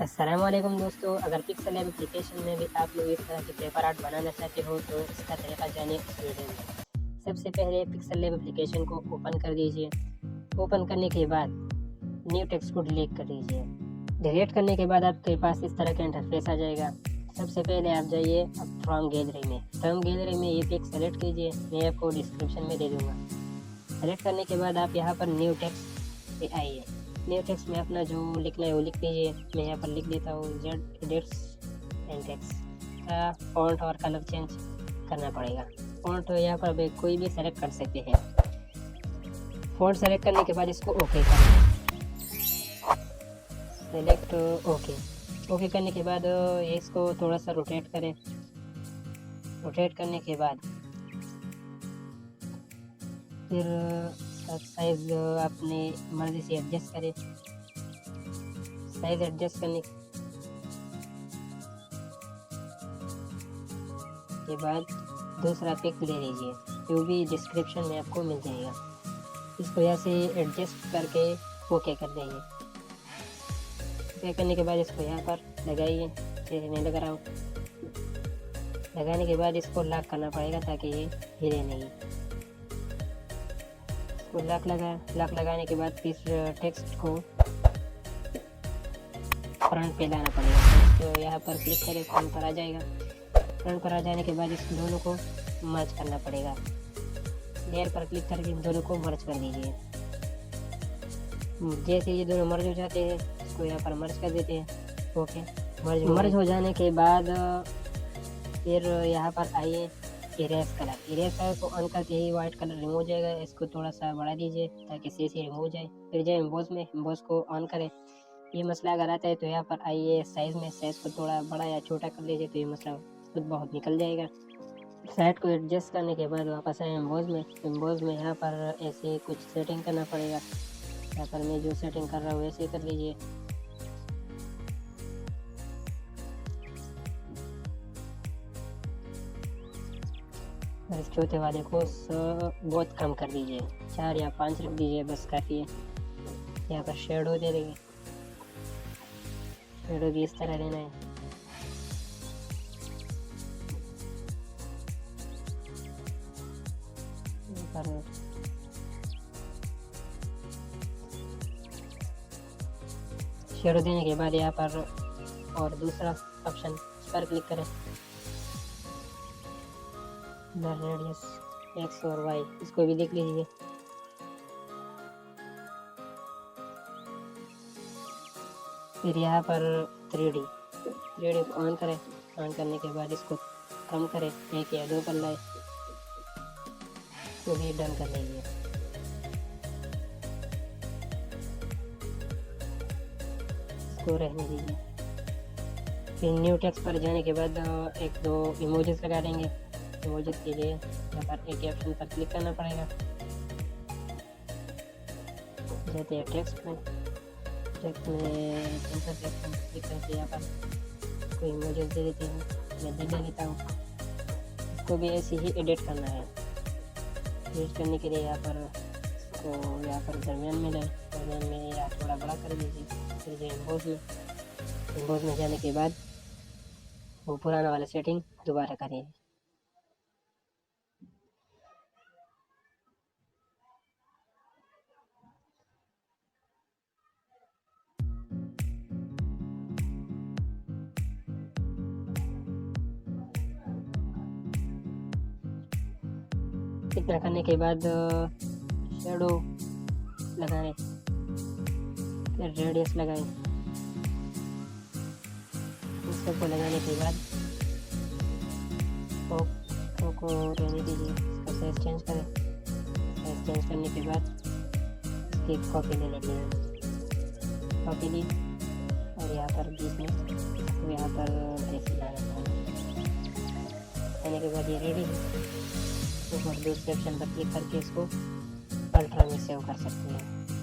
असलम दोस्तों। अगर pixel application में भी आप लोग इस तरह के पेपर आर्ट बनाना चाहते हो तो इसका तरीका जानिए इस वीडियो में। सबसे पहले पिक्सल एप्लीकेशन को ओपन कर दीजिए। ओपन करने के बाद न्यू टेक्स्ट को डिलीट कर दीजिए। डिलीट करने के बाद आपके पास इस तरह का इंटरफेस आ जाएगा। सबसे पहले आप जाइए अब फ्रॉम गैलरी में। फ्रॉम गैलरी में ये पिक सेलेक्ट कीजिए। मैं आपको डिस्क्रिप्शन में दे दूँगा। सेलेक्ट करने के बाद आप यहाँ पर न्यू टेक्स्ट पे आइए न्यू टेक्स्ट में अपना जो लिखना है वो लिख दीजिए। मैं यहाँ पर लिख देता हूँ जेड डेट्स एंड टेक्स का फॉन्ट और कलर चेंज करना पड़ेगा। फॉन्ट तो यहाँ पर कोई भी सेलेक्ट कर सकते हैं। फॉन्ट सेलेक्ट करने के बाद इसको ओके करें। सेलेक्ट ओके ओके करने के बाद इसको थोड़ा सा रोटेट करें। रोटेट करने के बाद फिर साइज़ अपने मर्ज़ी से एडजस्ट करें। साइज़ एडजस्ट करने के बाद दूसरा पिक ले लीजिए, जो भी डिस्क्रिप्शन में आपको मिल जाएगा। इस यहाँ से एडजस्ट करके ओके कर देंगे? ओके करने के बाद इसको यहाँ पर लगाइए, जैसे मैं लगा रहा हूँ। लगाने के बाद इसको लॉक करना पड़ेगा ताकि ये हिले नहीं। इसको लॉक लगा लॉक लगाने के बाद फिर टेक्स्ट को फ्रंट पे लाना पड़ेगा। तो यहाँ पर क्लिक करें फ्रंट पर आ जाएगा। फ्रंट पर आ जाने के बाद इस दोनों को मर्ज करना पड़ेगा। लेयर पर क्लिक करके इन दोनों को मर्ज कर दीजिए। जैसे ये दोनों मर्ज हो जाते हैं इसको यहाँ पर मर्ज कर देते हैं। ओके मर्ज मर्ज हो जाने के बाद फिर यहाँ पर आइए। इरेज कलर इरेज कलर को ऑन करके ही वाइट कलर रिमूव हो जाएगा। इसको थोड़ा सा बढ़ा दीजिए ताकि सी से रिमूव हो जाए। फिर जाए एम्बोज में एम्बोज को ऑन करें। ये मसला अगर आता है तो यहाँ पर आइए साइज़ में साइज़ को थोड़ा बड़ा या छोटा कर लीजिए तो ये मसला खुद बहुत निकल जाएगा। साइड को एडजस्ट करने के बाद वापस आए एम्बोज में। एम्बोज में यहाँ पर ऐसे कुछ सेटिंग करना पड़ेगा। यहाँ पर मैं जो सेटिंग कर रहा हूँ वैसे कर लीजिए। चौथे वाले को बहुत कम कर दीजिए। चार या पाँच रख दीजिए, बस काफ़ी है। यहाँ पर शेडो दे देंगे। शेडो भी इस तरह देना है। शेडो देने के बाद यहाँ पर और दूसरा ऑप्शन पर क्लिक करें। रेडियस एक्स और वाई इसको भी देख लीजिए फिर यहाँ पर three D three D on करें ऑन करने के बाद इसको कम करें एक या दो कर लाए तो भी डन कर लीजिए इसको रहने दीजिए फिर न्यू टेक्स्ट पर जाने के बाद एक दो इमोजेस लगा देंगे इमोजेस के लिए यहाँ पर एक ऑप्शन पर क्लिक करना पड़ेगा। जाते हैं टेक्स्ट में टेक्स्ट में क्लिक करके यहाँ पर कोई इमोजेस दे देते हैं, मैं दे देता हूँ। इसको भी ऐसे ही एडिट करना है। एडिट करने के लिए यहाँ पर इसको यहाँ पर दरमियान में लें, दरमियान में या थोड़ा बड़ा कर दीजिए। फिर जो इम्बोज में इम्बोज में जाने के बाद वो पुराना वाला सेटिंग दोबारा करें। इतना करने के बाद शेडो लगाए। फिर रेडियस लगाए। इस सबको लगाने के बाद को रहने दीजिए इसका साइज़ चेंज करें। साइज़ चेंज करने के बाद, इसकी कॉपी ले लेते हैं। कॉपी ली और यहाँ पर बीच में यहाँ पर ऐसे लाना के बाद ये रेडी है। ऊपर दूसरे ऑप्शन पर क्लिक करके इसको अल्ट्रा में सेव कर सकते हैं।